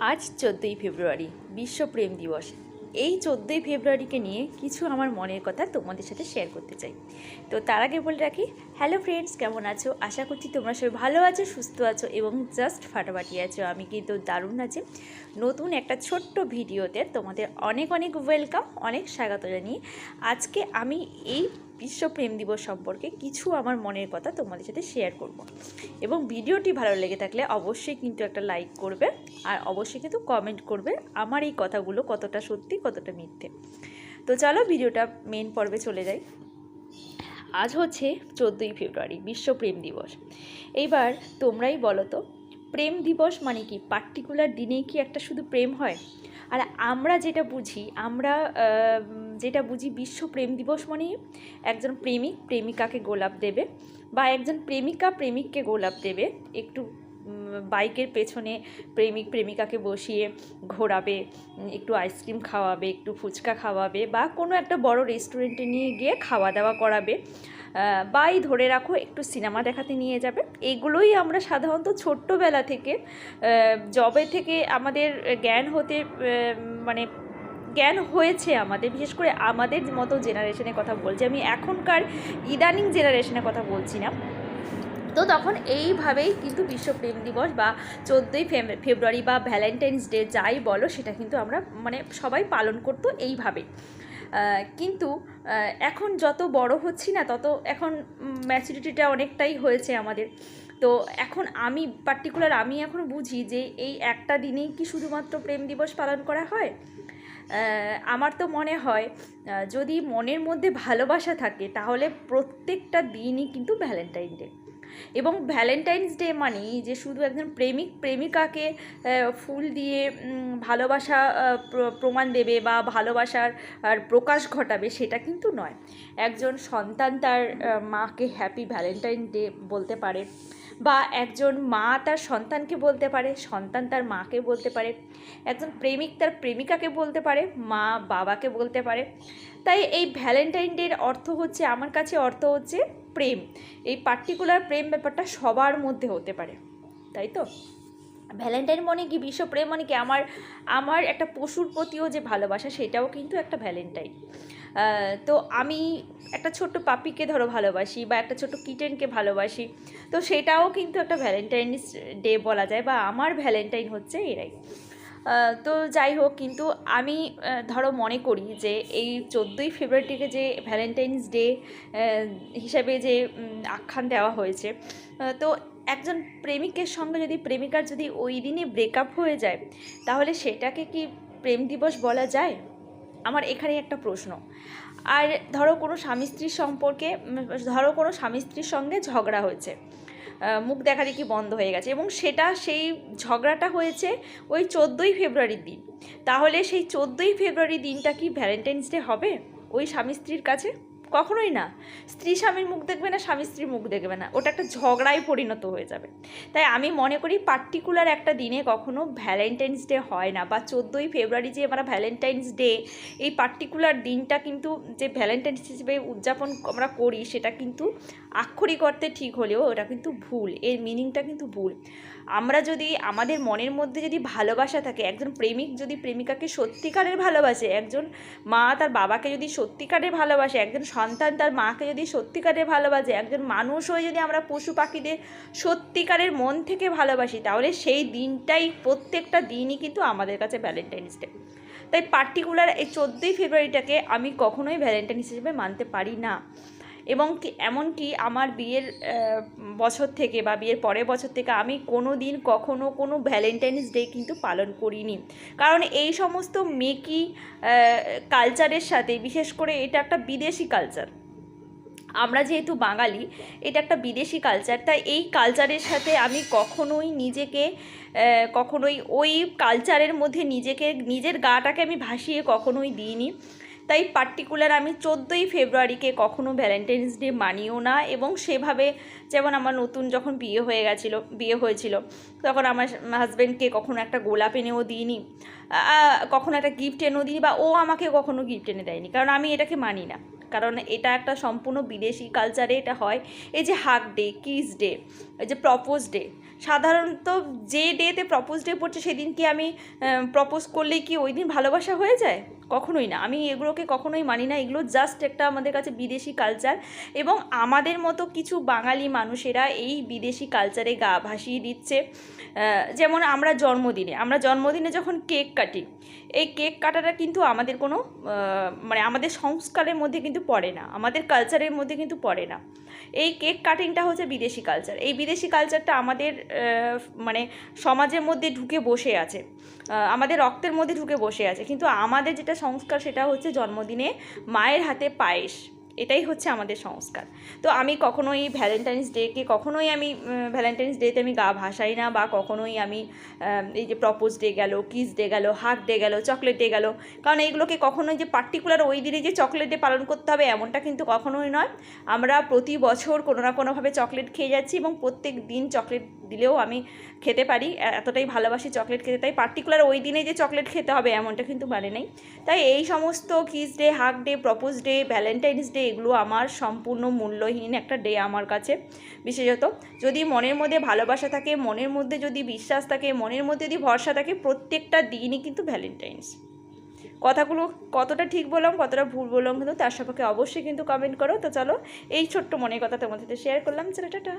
আজ চোদ্দোই ফেব্রুয়ারি, বিশ্ব প্রেম দিবস। এই চোদ্দোই ফেব্রুয়ারিকে নিয়ে কিছু আমার মনের কথা তোমাদের সাথে শেয়ার করতে চাই। তো তার আগে বলে রাখি হ্যালো ফ্রেন্ডস কেমন আছো? আশা করছি তোমরা সবাই ভালো আছো, সুস্থ আছো এবং জাস্ট ফাটাফাটি আছো। আমি কিন্তু দারুণ আছি। নতুন একটা ছোট্ট ভিডিওতে তোমাদের অনেক অনেক ওয়েলকাম অনেক স্বাগত জানিয়ে আজকে আমি এই বিশ্ব প্রেম দিবস সম্পর্কে কিছু আমার মনের কথা তোমাদের সাথে শেয়ার করব। এবং ভিডিওটি ভালো লেগে থাকলে অবশ্যই কিন্তু একটা লাইক করবে আর অবশ্যই কিন্তু কমেন্ট করবে আমার এই কথাগুলো কতটা সত্যি, কতটা মিথ্যে। তো চলো ভিডিওটা মেন পর্বে চলে যাই। আজ হচ্ছে চোদ্দোই ফেব্রুয়ারি বিশ্ব প্রেম দিবস। এইবার তোমরাই বলো তো, প্রেম দিবস মানে কি? পার্টিকুলার দিনেই কি একটা শুধু প্রেম হয়? আর আমরা যেটা বুঝি, আমরা যেটা বুঝি বিশ্ব প্রেম দিবস মানে একজন প্রেমিক, প্রেমিকাকে গোলাপ দেবে বা একজন প্রেমিকা প্রেমিককে গোলাপ দেবে। একটু বাইকের পেছনে প্রেমিক প্রেমিকাকে বসিয়ে ঘোরাবে একটু আইসক্রিম খাওয়াবে, একটু ফুচকা খাওয়াবে বা কোনো একটা বড় রেস্টুরেন্টে নিয়ে গিয়ে খাওয়া দাওয়া করাবে বাই ধরে রাখো একটু সিনেমা দেখাতে নিয়ে যাবে। এগুলোই আমরা সাধারণত ছোট্টবেলা থেকে জবে থেকে আমাদের জ্ঞান হতে মানে জ্ঞান হয়েছে আমাদের। বিশেষ করে আমাদের মতো জেনারেশনের কথা বলছি। আমি এখনকার ইদানিং জেনারেশনের কথা বলছি না। তো তখন এইভাবেই কিন্তু বিশ্ব প্রেম দিবস বা চোদ্দোই ফেব্রুয়ারি বা ভ্যালেন্টাইন্স ডে যাই বলো, সেটা কিন্তু আমরা মানে সবাই পালন করতো এইভাবে। কিন্তু এখন যত বড় হচ্ছি না, তত এখন ম্যাচুরিটিটা অনেকটাই হয়েছে আমাদের। তো এখন আমি পার্টিকুলার আমি এখন বুঝি যে এই একটা দিনেই কি শুধুমাত্র প্রেম দিবস পালন করা হয়? আমার তো মনে হয় যদি মনের মধ্যে ভালোবাসা থাকে, তাহলে প্রত্যেকটা দিনই কিন্তু ভ্যালেন্টাইন ডে। এবং ভ্যালেন্টাইন্স ডে মানেই যে শুধু একজন প্রেমিক, প্রেমিকাকে ফুল দিয়ে ভালোবাসা প্র- প্রমাণ দেবে বা ভালোবাসার আর প্রকাশ ঘটাবে সেটা কিন্তু নয়। একজন সন্তান তার মাকে হ্যাপি ভ্যালেন্টাইন ডে বলতে পারে বা একজন মা তার সন্তানকে বলতে পারে, সন্তান তার মাকে বলতে পারে, একজন প্রেমিক তার প্রেমিকাকে বলতে পারে, মা বাবাকে বলতে পারে। তাই এই ভ্যালেন্টাইন ডের অর্থ হচ্ছে, আমার কাছে অর্থ হচ্ছে প্রেম। এই পার্টিকুলার প্রেম ব্যাপারটা সবার মধ্যে হতে পারে, তাই তো? ভ্যালেন্টাইন মানে কি বিশ্ব প্রেম? মানে কি আমার আমার একটা পশুর প্রতিও যে ভালোবাসা, সেটাও কিন্তু একটা ভ্যালেন্টাইন তো আমি একটা ছোট্ট পাপিকে ধরো ভালোবাসি বা একটা ছোট্ট কিটেনকে ভালোবাসি, তো সেটাও কিন্তু একটা ভ্যালেন্টাইন ডে বলা যায় বা আমার ভ্যালেন্টাইন হচ্ছে এরাই। তো যাই হোক, কিন্তু আমি ধরো মনে করি যে এই চোদ্দোই ফেব্রুয়ারিটিকে যে ভ্যালেন্টাইন্স ডে হিসাবে যে আখ্যান দেওয়া হয়েছে তো একজন প্রেমিকের সঙ্গে যদি প্রেমিকার যদি ওই দিনে ব্রেকআপ হয়ে যায়, তাহলে সেটাকে কি প্রেম দিবস বলা যায়? আমার এখানে একটা প্রশ্ন। আর ধরো কোনো স্বামী স্ত্রীর সম্পর্কে ধরো কোনো স্বামী স্ত্রীর সঙ্গে ঝগড়া হয়েছে মুখ দেখা দেখি বন্ধ হয়ে গেছে এবং সেটা সেই ঝগড়াটা হয়েছে ওই চোদ্দোই ফেব্রুয়ারির দিন। তাহলে সেই চোদ্দোই ফেব্রুয়ারি দিনটা কি ভ্যালেন্টাইন্স ডে হবে ওই স্বামী স্ত্রীর কাছে? কখনোই না। স্ত্রী স্বামীর মুখ দেখবে না, স্বামী স্ত্রীর মুখ দেখবে না। ওটা একটা ঝগড়ায় পরিণত হয়ে যাবে। তাই আমি মনে করি পার্টিকুলার একটা দিনে কখনো ভ্যালেন্টাইন্স ডে হয় না বা চোদ্দোই ফেব্রুয়ারি যে আমরা ভ্যালেন্টাইন্স ডে এই পার্টিকুলার দিনটা কিন্তু যে ভ্যালেন্টাইন্স হিসেবে উদযাপন আমরা করি, সেটা কিন্তু আক্ষরিক অর্থে ঠিক হলেও ওটা কিন্তু ভুল। এর মিনিংটা কিন্তু ভুল। আমরা যদি, আমাদের মনের মধ্যে যদি ভালোবাসা থাকে, একজন প্রেমিক যদি প্রেমিকাকে সত্যিকারের ভালোবাসে, একজন মা তার বাবাকে যদি সত্যিকারের ভালোবাসে, একজন সন্তান তার মাকে যদি সত্যিকারের ভালোবাসে, একজন মানুষ হয়ে যদি আমরা পশু পাখিদের সত্যিকারের মন থেকে ভালোবাসি, তাহলে সেই দিনটাই প্রত্যেকটা দিনই কিন্তু আমাদের কাছে ভ্যালেন্টাইন্স ডে তাই পার্টিকুলার এই চোদ্দোই ফেব্রুয়ারিটাকে আমি কখনোই ভ্যালেন্টাইন হিসেবে মানতে পারি না। এবং কি, এমনকি আমার বিয়ের বছর থেকে বা বিয়ের পরের বছর থেকে আমি কোনো দিন কখনো কোনো ভ্যালেন্টাইন্স ডে কিন্তু পালন করিনি। কারণ এই সমস্ত মেকি কালচারের সাথে, বিশেষ করে এটা একটা বিদেশি কালচার। আমরা যেহেতু বাঙালি, এটা একটা বিদেশি কালচার, তাই এই কালচারের সাথে আমি কখনোই নিজেকে কখনোই ওই কালচারের মধ্যে নিজেকে, নিজের গাটাকে আমি ভাসিয়ে কখনোই দিইনি। তাই পার্টিকুলার আমি চোদ্দোই ফেব্রুয়ারিকে কখনো ভ্যালেন্টাইন্স ডে মানিও না এবং সেভাবে যেমন আমার নতুন যখন বিয়ে হয়ে গেছিল, বিয়ে হয়েছিল, তখন আমার হাজব্যান্ডকে কখনো একটা গোলাপ এনেও দিইনি কখনো একটা গিফট এনেও দিইনি বা ও আমাকে কখনো গিফট এনে দেয়নি, কারণ আমি এটাকে মানি না। কারণ এটা একটা সম্পূর্ণ বিদেশি কালচারে এটা হয়, এই যে হাক ডে কিস ডে এই যে প্রপোজ ডে সাধারণত যে ডেতে প্রপোজ ডে পড়ছে, সেদিন কি আমি প্রপোজ করলে কি ওই দিন ভালোবাসা হয়ে যায়? কখনোই না। আমি এগুলোকে কখনোই মানি না। এগুলো জাস্ট একটা আমাদের কাছে বিদেশি কালচার এবং আমাদের মতো কিছু বাঙালি মানুষেরা এই বিদেশি কালচারে গা ভাসিয়ে দিচ্ছে। যেমন আমরা জন্মদিনে আমরা জন্মদিনে যখন কেক কাটি এই কেক কাটাটা কিন্তু আমাদের কোনো মানে আমাদের সংস্কারের মধ্যে কিন্তু পড়ে না, আমাদের কালচারের মধ্যে কিন্তু পড়ে না। এই কেক কাটিংটা হচ্ছে বিদেশি কালচার এই বিদেশি কালচারটা আমাদের মানে সমাজের মধ্যে ঢুকে বসে আছে আমাদের রক্তের মধ্যে ঢুকে বসে আছে, কিন্তু আমাদের যেটা সংস্কার সেটা হচ্ছে জন্মদিনে মায়ের হাতে পায়েস। এটাই হচ্ছে আমাদের সংস্কার। তো আমি কখনোই ভ্যালেন্টাইন্স ডেকে কখনোই আমি ভ্যালেন্টাইন্স ডেতে আমি গা ভাসাই না বা কখনোই আমি এই যে প্রপোজ ডে গেল কিস ডে গেল হাক ডে গেল চকলেট ডে গেল, কারণ এইগুলোকে কখনোই যে পার্টিকুলার ওই দিনে যে চকলেট ডে পালন করতে হবে এমনটা কিন্তু কখনোই নয়। আমরা প্রতি বছর কোনো না কোনোভাবে চকলেট খেয়ে যাচ্ছি এবং প্রত্যেক দিন চকলেট দিলেও আমি খেতে পারি এতটাই ভালোবাসি চকলেট খেতে। তাই পার্টিকুলার ওই দিনে যে চকলেট খেতে হবে এমনটা কিন্তু মানে নেই। তাই এই সমস্ত kiss day hug day propose day Valentine's day এগুলো আমার সম্পূর্ণ মূল্যহীন একটা ডে আমার কাছে। বিশেষত যদি মনের মধ্যে ভালোবাসা থাকে, মনের মধ্যে যদি বিশ্বাস থাকে, মনের মধ্যে যদি ভরসা থাকে, প্রত্যেকটা দিনই কিন্তু ভ্যালেন্টাইন্স কথাগুলো কতটা ঠিক বললাম, কতটা ভুল বললাম কিন্তু তার সম্পর্কে অবশ্যই কিন্তু কমেন্ট করো। তো চলো এই ছোট্ট মনের কথা তোমাদের শেয়ার করলাম। চলো, টাটা।